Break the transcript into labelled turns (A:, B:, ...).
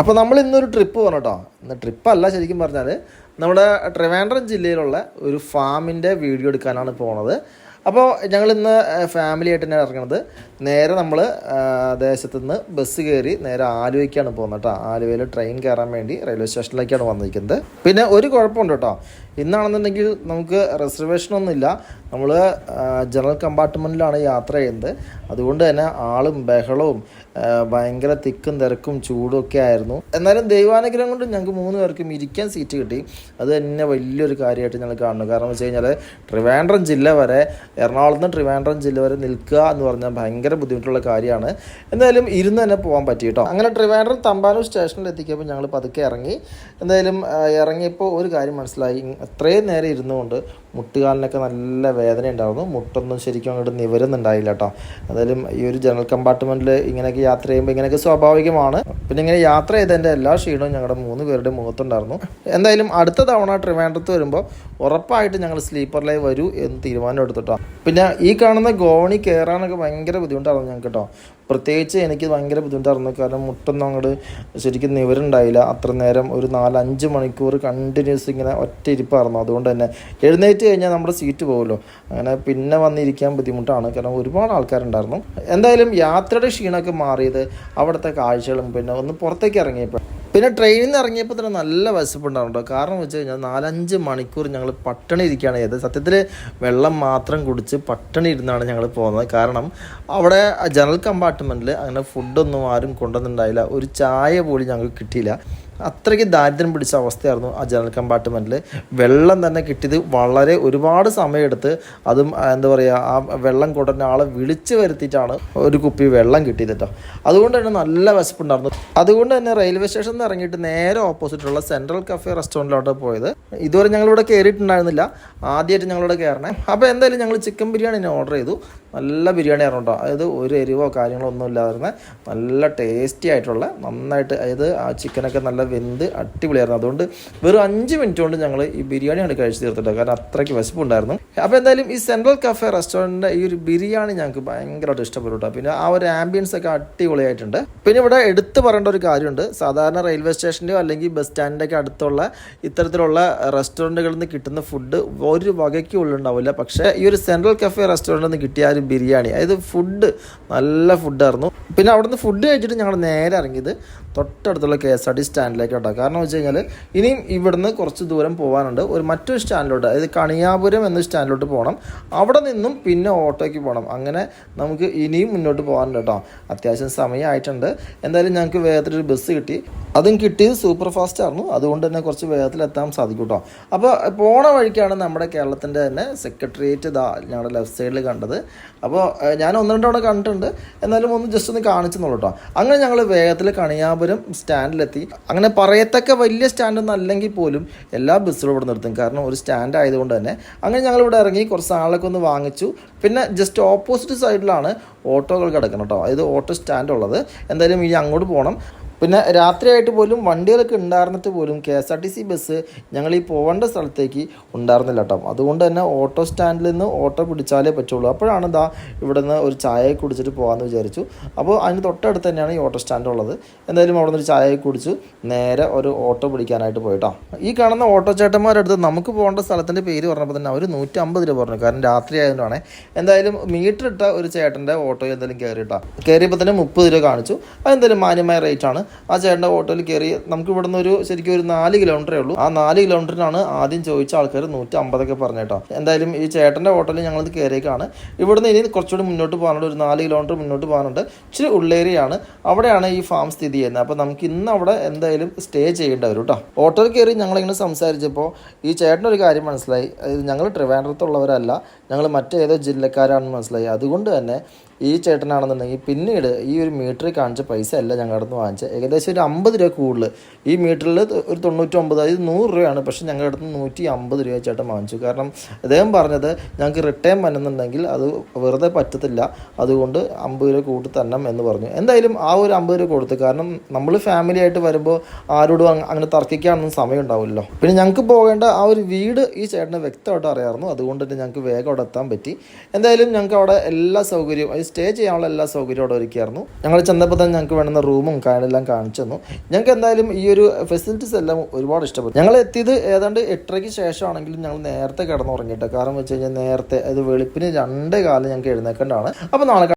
A: അപ്പോൾ നമ്മൾ ഇന്നൊരു ട്രിപ്പ് പോകണം കേട്ടോ. ഇന്ന് ട്രിപ്പല്ല ശരിക്കും പറഞ്ഞാൽ നമ്മുടെ ട്രിവാൻഡ്രം ജില്ലയിലുള്ള ഒരു ഫാമിന്റെ വീഡിയോ എടുക്കാനാണ് പോണത്. അപ്പോൾ ഞങ്ങൾ ഇന്ന് ഫാമിലി ആയിട്ട് തന്നെ ഇറങ്ങണത്. നേരെ നമ്മൾ ദേശത്തു നിന്ന് ബസ് കയറി നേരെ ആലുവയ്ക്കാണ് പോകുന്നത് കേട്ടോ. ആലുവയിൽ ട്രെയിൻ കയറാൻ വേണ്ടി റെയിൽവേ സ്റ്റേഷനിലേക്കാണ് വന്നിരിക്കുന്നത്. പിന്നെ ഒരു കുഴപ്പമുണ്ട് കേട്ടോ. ഇന്നാണെന്നുണ്ടെങ്കിൽ നമുക്ക് റിസർവേഷനൊന്നുമില്ല നമ്മൾ ജനറൽ കമ്പാർട്ട്മെന്റിലാണ് യാത്ര ചെയ്യുന്നത്. അതുകൊണ്ട് തന്നെ ആളും ബഹളവും ഭയങ്കര തിക്കും തിരക്കും ചൂടും ഒക്കെ ആയിരുന്നു. എന്നാലും ദൈവാനുഗ്രഹം കൊണ്ട് ഞങ്ങൾക്ക് മൂന്ന് പേർക്കും ഇരിക്കാൻ സീറ്റ് കിട്ടി. അത് തന്നെ വലിയൊരു കാര്യമായിട്ട് ഞങ്ങൾ കാണുന്നു. കാരണം വെച്ച് കഴിഞ്ഞാൽ ട്രിവാൻഡ്രം ജില്ല വരെ എറണാകുളത്ത് നിന്ന് ട്രിവാൻഡ്രം ജില്ല വരെ നിൽക്കുക എന്ന് പറഞ്ഞാൽ ഭയങ്കര ബുദ്ധിമുട്ടുള്ള കാര്യമാണ്. എന്തായാലും ഇരുന്ന് തന്നെ പോകാൻ പറ്റി കേട്ടോ. അങ്ങനെ ട്രിവാൻഡ്രം തമ്പാനൂർ സ്റ്റേഷനിൽ എത്തിക്കപ്പോൾ ഞങ്ങൾ പതുക്കെ ഇറങ്ങി. എന്തായാലും ഇറങ്ങിയപ്പോൾ ഒരു കാര്യം മനസ്സിലായി. അത്രയും നേരം ഇരുന്നുകൊണ്ട് മുട്ടുകാലിനൊക്കെ നല്ല വേദന ഉണ്ടായിരുന്നു. മുട്ടൊന്നും ശരിക്കും അങ്ങോട്ട് നിവരുന്നുണ്ടായില്ല കേട്ടോ എന്തായാലും ഈ ഒരു ജനറൽ കമ്പാർട്ട്മെന്റിൽ ഇങ്ങനെയൊക്കെ യാത്ര ചെയ്യുമ്പോൾ ഇങ്ങനെയൊക്കെ സ്വാഭാവികമാണ്. പിന്നെ ഇങ്ങനെ യാത്ര ചെയ്തതിന്റെ എല്ലാ ക്ഷീണവും ഞങ്ങളുടെ മൂന്ന് പേരുടെ മുഖത്തുണ്ടായിരുന്നു. എന്തായാലും അടുത്ത തവണ ട്രിവാൻഡ്രത്ത് വരുമ്പോൾ ഉറപ്പായിട്ട് ഞങ്ങൾ സ്ലീപ്പറിലായി വരൂ എന്ന് തീരുമാനം എടുത്തിട്ടോ പിന്നെ ഈ കാണുന്ന ഗോവണി കയറാനൊക്കെ ഭയങ്കര ബുദ്ധിമുട്ടായിരുന്നു ഞങ്ങൾക്ക് കേട്ടോ പ്രത്യേകിച്ച് എനിക്ക് ഭയങ്കര ബുദ്ധിമുട്ടായിരുന്നു. കാരണം മുട്ടൊന്നും അങ്ങോട്ട് ശരിക്കും നിവരുണ്ടായില്ല. അത്ര നേരം ഒരു നാലഞ്ച് മണിക്കൂർ കണ്ടിന്യൂസ് ഇങ്ങനെ ഒറ്റ ഇരിപ്പായിരുന്നു. അതുകൊണ്ട് തന്നെ എഴുന്നേറ്റ് കഴിഞ്ഞാൽ നമ്മുടെ സീറ്റ് പോകുമല്ലോ അങ്ങനെ പിന്നെ വന്നിരിക്കാൻ ബുദ്ധിമുട്ടാണ്. കാരണം ഒരുപാട് ആൾക്കാരുണ്ടായിരുന്നു. എന്തായാലും യാത്രയുടെ ക്ഷീണമൊക്കെ മാറിയത് അവിടുത്തെ കാഴ്ചകളും പിന്നെ ഒന്ന് പുറത്തേക്ക് ഇറങ്ങിയപ്പോൾ പിന്നെ ട്രെയിനിൽ നിന്ന് ഇറങ്ങിയപ്പോൾ തന്നെ നല്ല വിശപ്പുണ്ടായിരുന്നു കാരണം വെച്ച് കഴിഞ്ഞാൽ നാലഞ്ച് മണിക്കൂർ ഞങ്ങൾ പട്ടണി ഇരിക്കുകയാണ് ചെയ്തത്. സത്യത്തിൽ വെള്ളം മാത്രം കുടിച്ച് പട്ടണി ഇരുന്നാണ് ഞങ്ങൾ പോകുന്നത്. കാരണം അവിടെ ജനറൽ കമ്പാർട്ട്മെന്റിൽ അങ്ങനെ ഫുഡൊന്നും ആരും കൊണ്ടുവന്നിട്ടുണ്ടായില്ല. ഒരു ചായ പോലും ഞങ്ങൾക്ക് കിട്ടിയില്ല. അത്രയ്ക്ക് ദാരിദ്ര്യം പിടിച്ച അവസ്ഥയായിരുന്നു ആ ജനറൽ കമ്പാർട്ട്മെന്റിൽ വെള്ളം തന്നെ കിട്ടിയത് വളരെ ഒരുപാട് സമയമെടുത്ത് അതും എന്താ പറയുക ആ വെള്ളം കൊണ്ടുവരുന്ന ആളെ വിളിച്ച് വരുത്തിയിട്ടാണ് ഒരു കുപ്പി വെള്ളം കിട്ടിയത് കേട്ടോ അതുകൊണ്ട് തന്നെ നല്ല വിശപ്പുണ്ടായിരുന്നു. അതുകൊണ്ട് തന്നെ റെയിൽവേ സ്റ്റേഷനിൽ നിന്ന് ഇറങ്ങിയിട്ട് നേരെ ഓപ്പോസിറ്റുള്ള സെൻട്രൽ കഫേ റെസ്റ്റോറന്റിലോട്ട് പോയത്. ഇതുവരെ ഞങ്ങളിവിടെ കയറിയിട്ടുണ്ടായിരുന്നില്ല ആദ്യമായിട്ട് ഞങ്ങളിവിടെ കയറണേ. അപ്പോൾ എന്തായാലും ഞങ്ങൾ ചിക്കൻ ബിരിയാണി ഓർഡർ ചെയ്തു. നല്ല ബിരിയാണി ആയിരുന്നു കേട്ടോ അതായത് ഒരു എരിവോ കാര്യങ്ങളോ ഒന്നും ഇല്ലാതിരുന്ന നല്ല ടേസ്റ്റി ആയിട്ടുള്ള നന്നായിട്ട് അതായത് ആ ചിക്കനൊക്കെ നല്ല വെന്ത് അടിപൊളിയായിരുന്നു. അതുകൊണ്ട് വെറും അഞ്ച് മിനിറ്റ് കൊണ്ട് ഞങ്ങൾ ഈ ബിരിയാണിയാണ് കഴിച്ചു തീർത്തിട്ട് കാരണം അത്രയ്ക്ക് വിശപ്പുണ്ടായിരുന്നു. അപ്പോൾ എന്തായാലും ഈ സെൻട്രൽ കഫേ റെസ്റ്റോറന്റിന്റെ ഈ ഒരു ബിരിയാണി ഞങ്ങൾക്ക് ഭയങ്കരമായിട്ട് ഇഷ്ടപ്പെട്ടു പിന്നെ ആ ഒരു ആംബിയൻസ് ഒക്കെ അടിപൊളിയായിട്ടുണ്ട്. പിന്നെ ഇവിടെ എടുത്തു പറയേണ്ട ഒരു കാര്യമുണ്ട്. സാധാരണ റെയിൽവേ സ്റ്റേഷന്റെയോ അല്ലെങ്കിൽ ബസ് സ്റ്റാൻഡിന്റെ ഒക്കെ അടുത്തുള്ള ഇത്തരത്തിലുള്ള റെസ്റ്റോറന്റുകളിൽ നിന്ന് കിട്ടുന്ന ഫുഡ് ഒരു വകയ്ക്കും ഉള്ളുണ്ടാവില്ല പക്ഷേ ഈ ഒരു സെൻട്രൽ കഫേ റെസ്റ്റോറന്റിൽ നിന്ന് കിട്ടിയ ആ ഒരു ബിരിയാണി അതായത് ഫുഡ് നല്ല ഫുഡായിരുന്നു പിന്നെ അവിടുന്ന് ഫുഡ് കഴിച്ചിട്ട് ഞങ്ങൾ നേരെ ഇറങ്ങിയത് തൊട്ടടുത്തുള്ള കെ എസ് ആർ ടി സ്റ്റാൻഡിലേക്ക് കേട്ടോ. കാരണം വെച്ച് കഴിഞ്ഞാൽ ഇനിയും ഇവിടുന്ന് കുറച്ച് ദൂരം പോകാനുണ്ട് ഒരു മറ്റൊരു സ്റ്റാൻഡിലോട്ട് അതായത് കണിയാപുരം എന്ന സ്റ്റാൻഡിലോട്ട് പോകണം. അവിടെ നിന്നും പിന്നെ ഓട്ടോയ്ക്ക് പോകണം. അങ്ങനെ നമുക്ക് ഇനിയും മുന്നോട്ട് പോകാനുണ്ട് കേട്ടോ. അത്യാവശ്യം സമയമായിട്ടുണ്ട്. എന്തായാലും ഞങ്ങൾക്ക് വേഗത്തിലൊരു ബസ് കിട്ടി. അതും കിട്ടിയത് സൂപ്പർ ഫാസ്റ്റ് ആയിരുന്നു. അതുകൊണ്ട് തന്നെ കുറച്ച് വേഗത്തിൽ എത്താൻ സാധിക്കും കേട്ടോ. അപ്പോൾ പോണ വഴിക്കാണ് നമ്മുടെ കേരളത്തിന്റെ തന്നെ സെക്രട്ടേറിയറ്റ് ഇതാ ഞങ്ങളുടെ ലെഫ്റ്റ് സൈഡിൽ കണ്ടത്. അപ്പോൾ ഞാൻ ഒന്ന് രണ്ട് കണ്ടിട്ടുണ്ട്. എന്നാലും ഒന്ന് ജസ്റ്റ് ഒന്ന് കാണിച്ചെന്നുള്ളൂ കേട്ടോ. അങ്ങനെ ഞങ്ങൾ വേഗത്തിൽ കണിയാപുരം സ്റ്റാൻഡിലെത്തി അങ്ങനെ പറയത്തക്ക വലിയ സ്റ്റാൻഡൊന്നും അല്ലെങ്കിൽ പോലും എല്ലാ ബസ്സുകളും ഇവിടെ നിർത്തും കാരണം ഒരു സ്റ്റാൻഡ് ആയതുകൊണ്ട് തന്നെ. അങ്ങനെ ഞങ്ങൾ ഇവിടെ ഇറങ്ങി കുറച്ച് ആളൊക്കെ ഒന്ന് വാങ്ങിച്ചു. പിന്നെ ജസ്റ്റ് ഓപ്പോസിറ്റ് സൈഡിലാണ് ഓട്ടോകൾ കിടക്കുന്നത് കേട്ടോ. അതായത് ഓട്ടോ സ്റ്റാൻഡ് ഉള്ളത്. എന്തായാലും ഇനി അങ്ങോട്ട് പോകണം പിന്നെ രാത്രിയായിട്ട് പോലും വണ്ടികളൊക്കെ ഉണ്ടായിരുന്നിട്ട് പോലും K S R T C bus ഞങ്ങൾ ഈ പോകേണ്ട സ്ഥലത്തേക്ക് ഉണ്ടായിരുന്നില്ല കേട്ടോ. അതുകൊണ്ട് തന്നെ ഓട്ടോ സ്റ്റാൻഡിൽ നിന്ന് ഓട്ടോ പിടിച്ചാലേ പറ്റുള്ളൂ. അപ്പോഴാണ് ഇതാ ഇവിടെ നിന്ന് ഒരു ചായ കുടിച്ചിട്ട് പോകാമെന്ന് വിചാരിച്ചു. അപ്പോൾ അതിന് തൊട്ടടുത്ത് തന്നെയാണ് ഈ ഓട്ടോ സ്റ്റാൻഡ് ഉള്ളത്. എന്തായാലും അവിടെ നിന്ന് ഒരു ചായ കുടിച്ചു നേരെ ഒരു ഓട്ടോ പിടിക്കാനായിട്ട് പോയിട്ടോ ഈ കാണുന്ന ഓട്ടോ ചേട്ടന്മാരുടെ അടുത്ത് നമുക്ക് പോകേണ്ട സ്ഥലത്തിന്റെ പേര് പറഞ്ഞപ്പോൾ തന്നെ അവർ നൂറ്റി അമ്പത് രൂപ പറഞ്ഞു. കാരണം രാത്രി ആയതുകൊണ്ടാണ്. എന്തായാലും മീറ്റർ ഇട്ട ഒരു ചേട്ടന്റെ ഓട്ടോ എന്തായാലും കയറിയിട്ടാണ് കയറിയപ്പോൾ തന്നെ മുപ്പത് രൂപ കാണിച്ചു. അതെന്തായാലും മാന്യമായ റേറ്റ് ആണ്. ആ ചേട്ടന്റെ ഓട്ടോയിൽ കയറി നമുക്ക് ഇവിടുന്ന് ഒരു ശരിക്കും ഒരു നാല് കിലോമീറ്ററേ ഉള്ളൂ. ആ നാല് കിലോമീറ്ററിനാണ് ആദ്യം ചോദിച്ച ആൾക്കാർ നൂറ്റി അമ്പതൊക്കെ പറഞ്ഞേട്ടോ എന്തായാലും ഈ ചേട്ടന്റെ ഓട്ടോയിൽ ഞങ്ങളിത് കയറിയേക്കാണ്. ഇവിടുന്ന് ഇനി കുറച്ചുകൂടി മുന്നോട്ട് പോകാനുണ്ട്. ഒരു നാല് കിലോമീറ്റർ മുന്നോട്ട് പോകാനുണ്ട്. ഇച്ചിരി ഉള്ളേരിയാണ് അവിടെയാണ് ഈ ഫാം സ്ഥിതി ചെയ്യുന്നത്. അപ്പോൾ നമുക്ക് ഇന്ന് അവിടെ എന്തായാലും സ്റ്റേ ചെയ്യേണ്ടി വരും കേട്ടോ ഓട്ടോയിൽ കയറി ഞങ്ങളിങ്ങനെ സംസാരിച്ചപ്പോൾ ഈ ചേട്ടനൊരു കാര്യം മനസ്സിലായി. ഞങ്ങൾ ട്രിവാൻഡ്രത്തുള്ളവരല്ല. ഞങ്ങൾ മറ്റേതോ ജില്ലക്കാരാണെന്ന് മനസ്സിലായി. അതുകൊണ്ട് തന്നെ ഈ ചേട്ടനാണെന്നുണ്ടെങ്കിൽ പിന്നീട് ഈ ഒരു മീറ്ററിൽ കാണിച്ച പൈസ അല്ല ഞങ്ങളുടെ അടുത്ത് വാങ്ങിച്ചത്. ഏകദേശം ഒരു അമ്പത് രൂപ കൂടുതൽ. ഈ മീറ്ററിൽ ഒരു തൊണ്ണൂറ്റൊമ്പത് അതായത് നൂറ് രൂപയാണ്. പക്ഷേ ഞങ്ങളുടെ അടുത്ത് നൂറ്റി അമ്പത് രൂപ ചേട്ടൻ വാങ്ങിച്ചു. കാരണം അദ്ദേഹം പറഞ്ഞത് ഞങ്ങൾക്ക് റിട്ടേൺ വന്നുന്നുണ്ടെങ്കിൽ അത് വെറുതെ പറ്റത്തില്ല. അതുകൊണ്ട് അമ്പത് രൂപ കൂട്ടി തരണം എന്ന് പറഞ്ഞു. എന്തായാലും ആ ഒരു അമ്പത് രൂപ കൊടുത്തു. കാരണം നമ്മൾ ഫാമിലി ആയിട്ട് വരുമ്പോൾ ആരോടും അങ്ങനെ തർക്കിക്കാനൊന്നും സമയം ഉണ്ടാവില്ലല്ലോ. പിന്നെ ഞങ്ങൾക്ക് പോകേണ്ട ആ ഒരു വീട് ഈ ചേട്ടന് വ്യക്തമായിട്ട് അറിയാമായിരുന്നു. അതുകൊണ്ട് തന്നെ ഞങ്ങൾക്ക് വേഗം അവിടെ എത്താൻ പറ്റി. എന്തായാലും ഞങ്ങൾക്ക് അവിടെ എല്ലാ സൗകര്യവും സ്റ്റേ ചെയ്യാനുള്ള എല്ലാ സൗകര്യവും അവിടെ ഒരുക്കിയായിരുന്നു. ഞങ്ങൾ ചെന്നപ്പോൾ തന്നെ ഞങ്ങൾക്ക് വേണ്ടുന്ന റൂമും കാര്യമെല്ലാം കാണിച്ചു തന്നു. ഞങ്ങൾക്ക് എന്തായാലും ഈ ഒരു ഫെസിലിറ്റീസ് എല്ലാം ഒരുപാട് ഇഷ്ടപ്പെട്ടു. ഞങ്ങൾ എത്തിയത് ഏതാണ്ട് എട്ടരയ്ക്ക് ശേഷമാണെങ്കിലും ഞങ്ങൾ നേരത്തെ കിടന്നുറങ്ങിയിട്ട്. കാരണം വെച്ച് കഴിഞ്ഞാൽ നേരത്തെ അത് വെളുപ്പിന് രണ്ട് കാലം ഞങ്ങൾക്ക് എഴുന്നേക്കേണ്ടതാണ് അപ്പോൾ നാളെ